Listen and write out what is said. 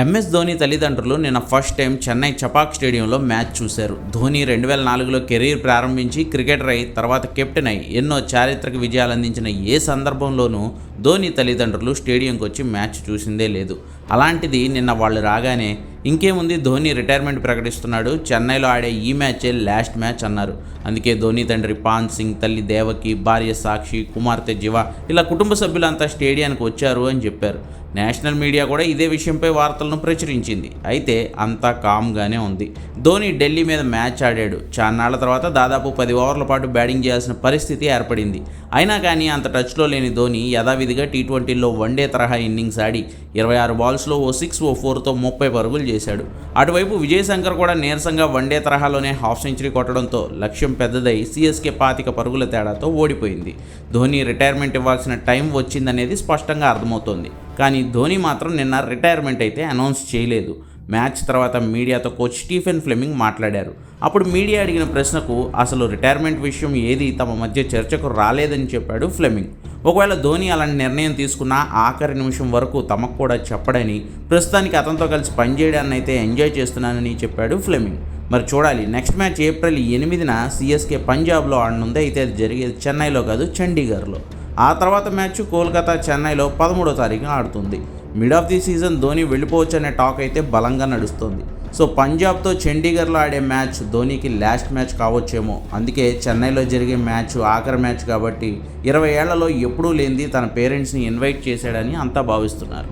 MS Dhoni తల్లిదండ్రులు నిన్న first time Chennai Chepauk స్టేడియంలో మ్యాచ్ చూశారు. ధోని రెండు వేల నాలుగులో కెరీర్ ప్రారంభించి క్రికెటర్ అయి తర్వాత కెప్టెన్ అయి ఎన్నో చారిత్రక విజయాలు అందించిన ఏ సందర్భంలోనూ ధోని తల్లిదండ్రులు స్టేడియంకి వచ్చి మ్యాచ్ చూసిందే లేదు. అలాంటిది నిన్న వాళ్ళు రాగానే ఇంకేముంది ధోని రిటైర్మెంట్ ప్రకటిస్తున్నాడు. చెన్నైలో ఆడే ఈ మ్యాచే లాస్ట్ మ్యాచ్ అన్నారు. అందుకే ధోని తండ్రి పాన్ సింగ్ తల్లి దేవకి భార్య సాక్షి కుమార్తె జివా ఇలా కుటుంబ సభ్యులంతా స్టేడియానికి వచ్చారు అని చెప్పారు. నేషనల్ మీడియా కూడా ఇదే విషయంపై వార్తలను ప్రచురించింది. అయితే అంతా కామ్గానే ఉంది. ధోని ఢిల్లీ మీద మ్యాచ్ ఆడాడు. చాన్నాళ్ళ తర్వాత దాదాపు పది ఓవర్ల పాటు బ్యాటింగ్ చేయాల్సిన పరిస్థితి ఏర్పడింది. అయినా కానీ అంత టచ్లో లేని ధోని యథావిధిగా టీ ట్వంటీలో వన్డే తరహా ఇన్నింగ్స్ ఆడి ఇరవై ఆరు బాల్స్లో ఓ సిక్స్ ఓ ఫోర్తో ముప్పై పరుగులు చేశాడు. అటువైపు విజయశంకర్ కూడా నీరసంగా వన్డే తరహాలోనే హాఫ్ సెంచరీ కొట్టడంతో లక్ష్యం పెద్దదై సిఎస్కే పాతిక పరుగుల తేడాతో ఓడిపోయింది. ధోని రిటైర్మెంట్ ఇవ్వాల్సిన టైం వచ్చిందనేది స్పష్టంగా అర్థమవుతోంది. కానీ ధోని మాత్రం నిన్న రిటైర్మెంట్ అయితే అనౌన్స్ చేయలేదు. మ్యాచ్ తర్వాత మీడియాతో కోచ్ స్టీఫెన్ ఫ్లెమింగ్ మాట్లాడారు. అప్పుడు మీడియా అడిగిన ప్రశ్నకు అసలు రిటైర్మెంట్ విషయం ఏది? తమ మధ్య చర్చకు రాలేదని చెప్పాడు ఫ్లెమింగ్. ఒకవేళ ధోని అలాంటి నిర్ణయం తీసుకున్నా ఆఖరి నిమిషం వరకు తమకు కూడా చెప్పడని ప్రస్తుతానికి అతనితో కలిసి పనిచేయడాన్ని అయితే ఎంజాయ్ చేస్తున్నానని చెప్పాడు ఫ్లెమింగ్. మరి చూడాలి నెక్స్ట్ మ్యాచ్ ఏప్రిల్ ఎనిమిదిన సిఎస్కే పంజాబ్లో ఆడనుంది అయితే అది జరిగేది చెన్నైలో కాదు చండీగఢ్లో. ఆ తర్వాత మ్యాచ్ కోల్కతా చెన్నైలో పదమూడో తారీఖున ఆడుతుంది. Mid of the season Dhoni వెళ్ళిపోవచ్చు అనే టాక్ అయితే బలంగా నడుస్తుంది. సో పంజాబ్తో చండీగఢ్లో ఆడే మ్యాచ్ ధోనీకి లాస్ట్ మ్యాచ్ కావచ్చేమో అందుకే చెన్నైలో జరిగే మ్యాచ్ ఆఖరి మ్యాచ్ కాబట్టి ఇరవై ఏళ్ళలో ఎప్పుడూ లేనిది తన పేరెంట్స్ని ఇన్వైట్ చేశాడని అంతా భావిస్తున్నారు